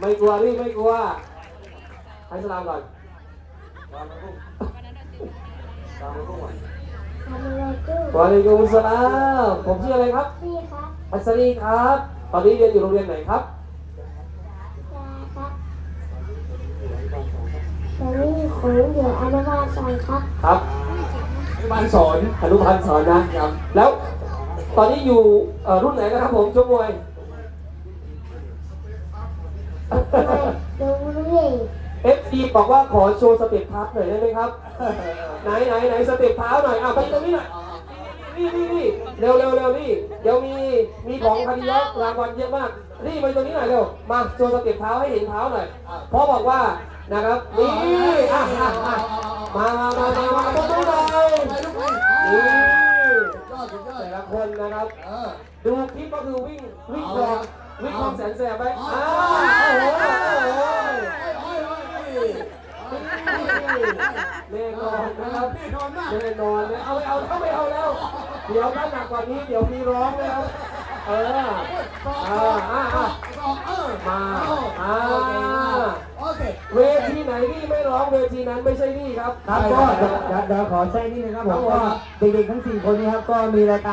ไม่กลัวพี่ไม่กลัวให้สลามก่อนสลามก่อนสลามก่อนทำอะไรกูวะอะลัยกุมสลามผมชื่ออะไรครับพี่ครับอัสรีครับ ตอนนี้เรียนอยู่โรงเรียนไหนครับยาครับตอนนี้ผมอยู่อนุบาลสองครับ ครับอนุบาลสอนอนุบาลสอนนะครับ แล้วตอนนี้อยู่เอ่อรุ่นไหนนะครับผมชกมวยไม่ ดูเรื่อยเอฟซีบอกว่าขอโชว์สเต็ปเท้าหน่อยได้ไหมครับ ไหนไหนไหนสเต็ปเท้าหน่อยอะไปตรงนี้หน่อยนี่นี่นี่เร็วเร็วเร็วนี่เดี๋ยวมีมีของคดียกรางวัลเยอะมากนี่ไปตรงนี้หน่อยเร็วมาโชว์สเต็ปเท้าให้เห็นเท้าหน่อยพ่อบอกว่านะครับนี่อะอะอะมามามามามาตรงนี้หน่อยนี่ยอดสุดยอดแต่ละคนนะครับ ดูคลิปก็คือวิ่งวิ่งคลองวิ่งคลองแสนแสบไปเอา อ้าวโอ้โหโอ้ยโอ้ยโอ้ยแน่นอนนะครับแน่นอนมากแน่นอนเลยเอาไม่เอาถ้าไม่เอาแล้ว เดี๋ยวถ้าหนักกว่านี้เดี๋ยวมีร้องแล้วเอออ่าอ่าอ่ามาอ่าโอเคเวทีไหนนี่ไม่ร้องเวทีนั้นไม่ใช่นี่ครับครับก็เดี๋ยวขอแจ้งนิดนึงครับผมก็เด็กๆทั้ง4คนนี้ครับก็มีรายการ